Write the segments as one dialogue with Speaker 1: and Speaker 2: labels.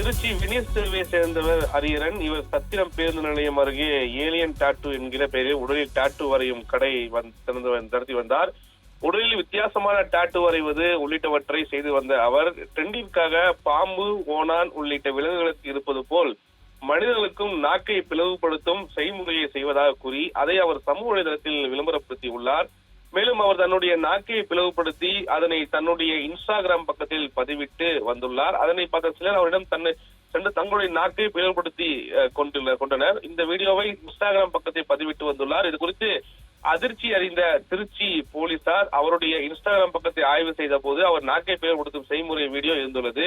Speaker 1: திருச்சி வினிஸ் தெருவை சேர்ந்தவர் ஹரியரன். இவர் சத்திரம் பேருந்து நிலையம் அருகே ஏலியன் டாட்டு என்கிற பெயரில் உடலில் டாட்டு வரையும் கடை திறந்து நடத்தி வந்தார். உடலில் வித்தியாசமான டாட்டு வரைவது உள்ளிட்டவற்றை செய்து வந்த அவர் ட்ரெண்டிற்காக பாம்பு ஓனான் உள்ளிட்ட விலங்குகளுக்கு இருப்பது போல் மனிதர்களுக்கும் நாக்கை பிளவுபடுத்தும் செய்முறையை செய்வதாக கூறி அதை அவர் சமூக வலைதளத்தில் விளம்பரப்படுத்தியுள்ளார். மேலும் அவர் தன்னுடைய நாக்கை பிளவுபடுத்தி அதனை தன்னுடைய இன்ஸ்டாகிராம் பக்கத்தில் பதிவிட்டு வந்துள்ளார். அதனை பார்த்த சிலர் அவரிடம் தன்னை சென்று தங்களுடைய நாக்கை பிளவுபடுத்தி கொண்டுள்ளனர் கொண்டுள்ள கொண்டனர். இந்த வீடியோவை இன்ஸ்டாகிராம் பக்கத்தை பதிவிட்டு வந்துள்ளார். இது குறித்து அதிர்ச்சி அறிந்த திருச்சி போலீசார் அவருடைய இன்ஸ்டாகிராம் பக்கத்தை ஆய்வு செய்த போது அவர் நாக்கை பிளவுபடுத்தும் செய்முறை வீடியோ இருந்துள்ளது.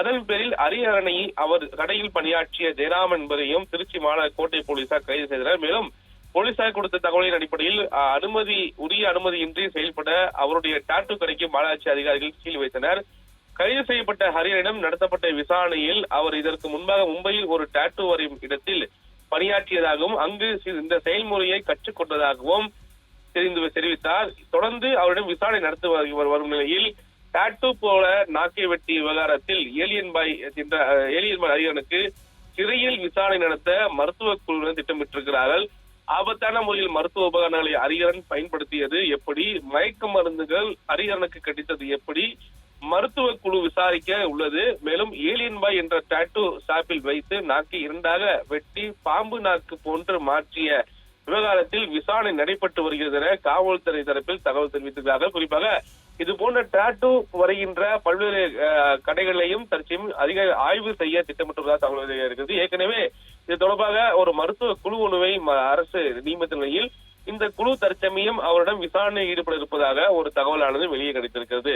Speaker 1: அதன் பேரில் அரியரணையை அவர் கடையில் பணியாற்றிய ஜெயராமன் என்பதையும் திருச்சி மாநகர கோட்டை போலீசார் கைது செய்தனர். மேலும் போலீசார் கொடுத்த தகவலின் அடிப்படையில் அனுமதி உரிய அனுமதியின்றி செயல்பட அவருடைய டாட்டு கடைக்கு மாநகராட்சி அதிகாரிகள் சீல் வைத்தனர். கைது செய்யப்பட்ட ஹரியனிடம் நடத்தப்பட்ட விசாரணையில் அவர் இதற்கு முன்பாக மும்பையில் ஒரு டாட்டு வரையும் இடத்தில் பணியாற்றியதாகவும் அங்கு இந்த செயல்முறையை கற்றுக்கொண்டதாகவும் தெரிந்து தெரிவித்தார். தொடர்ந்து அவரிடம் விசாரணை நடத்தி வரும் நிலையில் டாட்டு போல நாக்கை வெட்டி விவகாரத்தில் ஏலியன் பாய் என்ற ஏலியன் பாய் ஹரியனுக்கு சிறையில் விசாரணை நடத்த மருத்துவ குழுவினர் திட்டமிட்டிருக்கிறார்கள். ஆபத்தான முறையில் மருத்துவ உபகரணங்களை அரியரன் பயன்படுத்தியது எப்படி? மயக்க மருந்துகள் அரியரனுக்கு கிடைத்தது எப்படி? மருத்துவ குழு விசாரிக்க உள்ளது. மேலும் ஏலியன் பாய் என்ற டாட்டூ ஷாப்பில் வைத்து நாக்கை இரண்டாக வெட்டி பாம்பு நாக்கு போன்று மாற்றிய விவகாரத்தில் விசாரணை நடைபெற்று வருகிறது என காவல்துறை தரப்பில் தகவல் தெரிவித்திருக்கிறார்கள் குறிப்பாக இது போன்ற டாட்டூ வருகின்ற பல்வேறு கடைகளையும் தற்செயலும் அதிக ஆய்வு செய்ய திட்டமிட்டுள்ளதாக தகவல் இருக்கிறது ஏற்கனவே இது தொடர்பாக ஒரு மருத்துவ குழு ஒன்றுவை அரசு நியமித்த நிலையில் இந்த குழு தற்சமயம் அவரிடம் விசாரணையில் ஈடுபட இருப்பதாக ஒரு தகவலானது வெளியே கிடைத்திருக்கிறது.